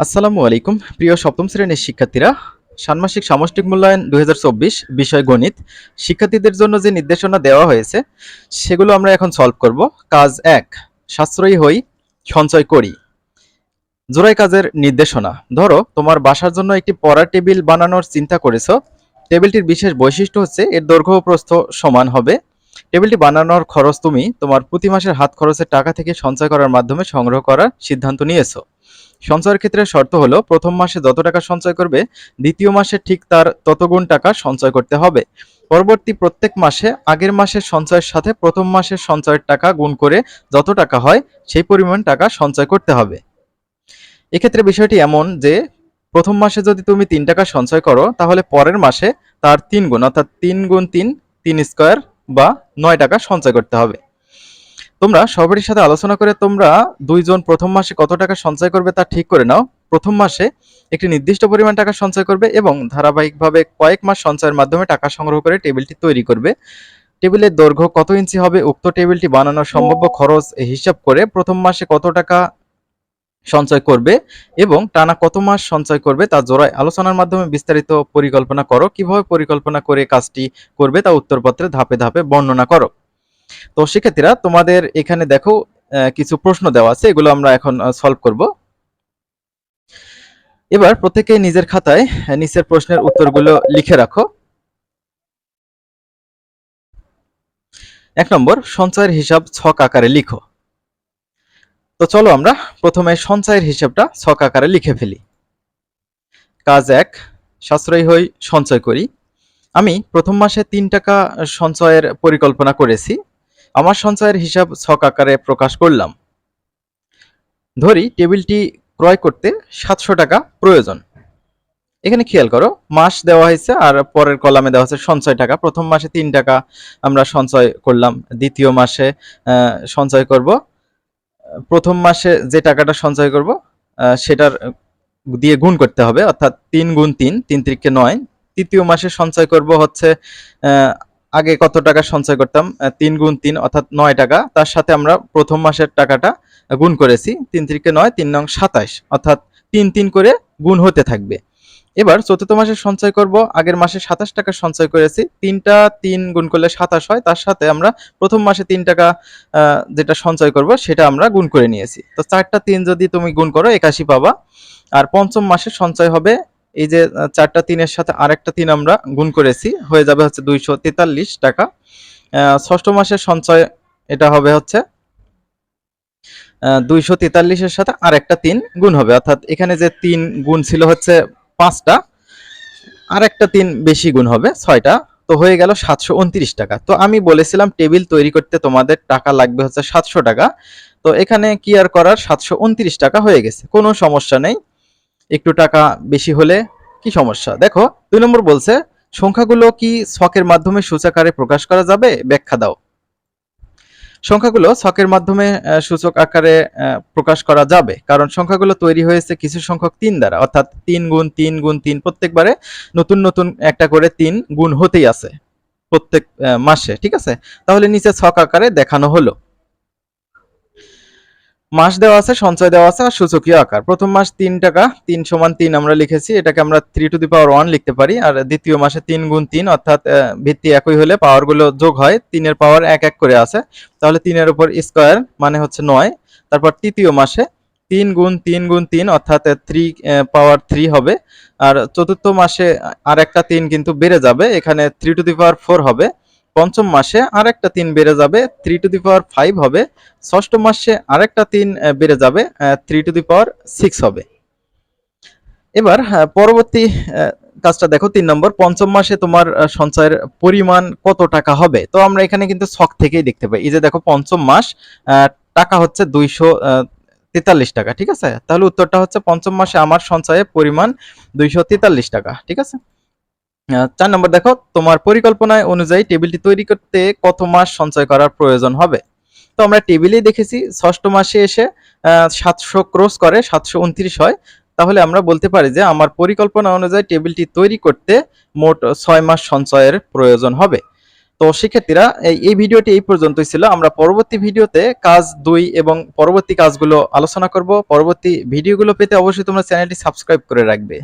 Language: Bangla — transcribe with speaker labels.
Speaker 1: আসসালামু আলাইকুম। প্রিয় সপ্তম শ্রেণির শিক্ষার্থীরা, ষান্মাসিক সামষ্টিক মূল্যায়ন দুই হাজার চব্বিশ, বিষয় গণিত। শিক্ষার্থীদের জন্য যে নির্দেশনা দেওয়া হয়েছে, সেগুলো আমরা এখন সলভ করব। কাজ এক, সাশ্রয়ী হই, সঞ্চয় করি। জোড়াই কাজের নির্দেশনা। ধরো, তোমার বাসার জন্য একটি পড়ার টেবিল বানানোর চিন্তা করেছ। টেবিলটির বিশেষ বৈশিষ্ট্য হচ্ছে, এর দৈর্ঘ্য প্রস্থ সমান হবে। টেবিলটি বানানোর খরচ তুমি তোমার প্রতি মাসের হাত খরচের টাকা থেকে সঞ্চয় করার মাধ্যমে সংগ্রহ করার সিদ্ধান্ত নিয়েছো। সঞ্চয়ের ক্ষেত্রে শর্ত হলো, প্রথম মাসে যত টাকা সঞ্চয় করবে, দ্বিতীয় মাসে ঠিক তার ততগুণ টাকা সঞ্চয় করতে হবে। পরবর্তী প্রত্যেক মাসে, আগের মাসের সঞ্চয়ের সাথে প্রথম মাসের সঞ্চয়ের টাকা গুণ করে যত টাকা হয়, সেই পরিমাণ টাকা সঞ্চয় করতে হবে। এক্ষেত্রে বিষয়টি এমন যে, প্রথম মাসে যদি তুমি তিন টাকা সঞ্চয় করো, তাহলে পরের মাসে তার তিন গুণ, অর্থাৎ তিন গুণ তিন তিন স্কোয়ার বা নয় টাকা সঞ্চয় করতে হবে। তোমরা সবারই সাথে আলোচনা করে তোমরা দুইজন প্রথম মাসে কত টাকা সঞ্চয় করবে তা ঠিক করে নাও। প্রথম মাসে একটি নির্দিষ্ট পরিমাণ টাকা সঞ্চয় করবে এবং ধারাবাহিকভাবে কয়েক মাস সঞ্চয়ের মাধ্যমে টাকা সংগ্রহ করে টেবিলটি তৈরি করবে। টেবিলের দৈর্ঘ্য কত ইঞ্চি হবে, উক্ত টেবিলটি বানানোর সম্ভাব্য খরচ হিসাব করে প্রথম মাসে কত টাকা সঞ্চয় করবে এবং টানা কত মাস সঞ্চয় করবে তা জোড়ায় আলোচনার মাধ্যমে বিস্তারিত পরিকল্পনা করো। কীভাবে পরিকল্পনা করে কাজটি করবে তা উত্তরপত্রে ধাপে ধাপে বর্ণনা করো। তো শিক্ষার্থীরা, তোমাদের এখানে দেখো কিছু প্রশ্ন দেওয়া আছে, এগুলো আমরা এখন সলভ করব। এবার প্রত্যেকে নিজের খাতায় নিচের প্রশ্নের উত্তরগুলো লিখে রাখো। এক নম্বর, সঞ্চয়ের হিসাব ছক আকারে লিখো। তো চলো আমরা প্রথমে সঞ্চয়ের হিসাবটা ছক আকারে লিখে ফেলি। কাজ এক, সাশ্রয়ী হই, সঞ্চয় করি। আমি প্রথম মাসে তিন টাকা সঞ্চয়ের পরিকল্পনা করেছি। আমার সঞ্চয়ের হিসাব ছক আকারে প্রকাশ করলাম। ধরি টেবিলটি ক্রয় করতে সাতশো টাকা প্রয়োজন। এখানে খেয়াল করো, মাস দেওয়া হয়েছে আর পরের কলামে দেওয়া হয়েছে সঞ্চয় টাকা। প্রথম মাসে তিন টাকা আমরা সঞ্চয় করলাম, দ্বিতীয় মাসে সঞ্চয় করব। প্রথম মাসে যে টাকাটা সঞ্চয় করব সেটার দিয়ে গুণ করতে হবে, অর্থাৎ তিন গুণ তিন তিন ত্রিককে নয়। তৃতীয় মাসে সঞ্চয় করব হচ্ছে আগে কত টাকা সঞ্চয় করতাম? তিন গুণ তিন, অর্থাৎ নয় টাকা। তার সাথে আমরা প্রথম মাসের টাকাটা গুণ করেছি। তিন ত্রিকে নয়, তিন নং সাতাইশ অর্থাৎ তিন তিন করে গুণ হতে থাকবে। এবার চতুর্থ মাসে সঞ্চয় করব। আগের মাসে সাতাশ টাকা সঞ্চয় করেছি। তিনটা তিন গুণ করলে সাতাশ হয়। তার সাথে আমরা প্রথম মাসে তিন টাকা যেটা সঞ্চয় করব, সেটা আমরা গুণ করে নিয়েছি। তো চারটা তিন যদি তুমি গুণ করো, একাশি পাবা। আর পঞ্চম মাসে সঞ্চয় হবে এই যে চারটা তিনের সাথে আরেকটা তিন আমরা গুণ করেছি, হয়ে যাবে হচ্ছে দুইশো তেতাল্লিশ টাকা। ষষ্ঠ মাসের সঞ্চয় এটা হবে হচ্ছে দুইশো তেতাল্লিশের সাথে আরেকটা তিন গুণ হবে। অর্থাৎ এখানে যে তিন গুণ ছিল হচ্ছে পাঁচটা, আরেকটা তিন বেশি গুণ হবে ছয়টা, তো হয়ে গেল সাতশো উনত্রিশ টাকা। তো আমি বলেছিলাম টেবিল তৈরি করতে তোমাদের টাকা লাগবে হচ্ছে সাতশো টাকা, তো এখানে কি আর করার? সাতশো উনত্রিশ টাকা হয়ে গেছে, কোনো সমস্যা নেই। একটু টাকা বেশি হলে কি সমস্যা? দেখো, দুই নম্বর বলছে, সংখ্যাগুলো কি ছকের মাধ্যমে সূচকারে প্রকাশ করা যাবে? ব্যাখ্যা দাও। সংখ্যাগুলো ছকের মাধ্যমে সূচক আকারে প্রকাশ করা যাবে। কারণ সংখ্যাগুলো তৈরি হয়েছে কিছু সংখ্যক তিন দ্বারা। অর্থাৎ তিন গুণ তিন গুণ তিন প্রত্যেকবারে নতুন নতুন একটা করে তিন গুণ হতেই আছে প্রত্যেক মাসে, ঠিক আছে? তাহলে নিচে ছক আকারে দেখানো হলো। মাস দেওয়া আছে, সঞ্চয় দেওয়া আছে আর সূচকীয় আকার। প্রথম মাস তিন টাকা, তিন সমান তিন আমরা লিখেছি, এটাকে আমরা three to the power one লিখতে পারি, আর দ্বিতীয় মাসে তিন গুণ তিন, অর্থাৎ ভিত্তি একই হলে পাওয়ারগুলো যোগ হয়, তিনের পাওয়ার এক এক করে আছে। তাহলে তিনের উপর স্কোয়ার মানে হচ্ছে নয়, তারপর তৃতীয় মাসে তিন গুণ তিন গুণ তিন, অর্থাৎ থ্রি পাওয়ার থ্রি হবে। আর চতুর্থ মাসে আর একটা তিন কিন্তু বেড়ে যাবে, এখানে three to the power four হবে। পঞ্চম মাসে আরেকটা তিন বেড়ে যাবে three to the power five হবে। ষষ্ঠ মাসে আরেকটা তিন বেড়ে যাবে three to the power six হবে। এবার পরবর্তী কাজটা দেখো, তিন নম্বর, পঞ্চম মাসে তোমার সঞ্চয়ের পরিমাণ কত টাকা হবে? তো আমরা এখানে কিন্তু ছক থেকেই দেখতে পাই। এই যে দেখো, পঞ্চম মাস টাকা হচ্ছে দুইশো তেতাল্লিশ টাকা, ঠিক আছে? তাহলে উত্তরটা হচ্ছে পঞ্চম মাসে আমার সঞ্চয়ের পরিমাণ দুইশো তেতাল্লিশ টাকা, ঠিক আছে? চার নম্বর দেখো, তোমার পরিকল্পনায় অনুযায়ী টেবিলটি তৈরি করতে কত মাস সঞ্চয় করার প্রয়োজন হবে? তো আমরা টেবিলেই দেখেছি, ষষ্ঠ মাসে এসে সাতশো ক্রস করে, সাতশো উনত্রিশ হয়। তাহলে আমরা বলতে পারি যে আমার পরিকল্পনা অনুযায়ী টেবিলটি তৈরি করতে মোট ছয় মাস সঞ্চয়ের প্রয়োজন হবে। তো শিক্ষার্থীরা এই ভিডিওটি এই পর্যন্তই ছিল। আমরা পরবর্তী ভিডিওতে কাজ দুই এবং পরবর্তী কাজগুলো আলোচনা করব। পরবর্তী ভিডিওগুলো পেতে অবশ্যই তোমরা চ্যানেলটি সাবস্ক্রাইব করে রাখবে।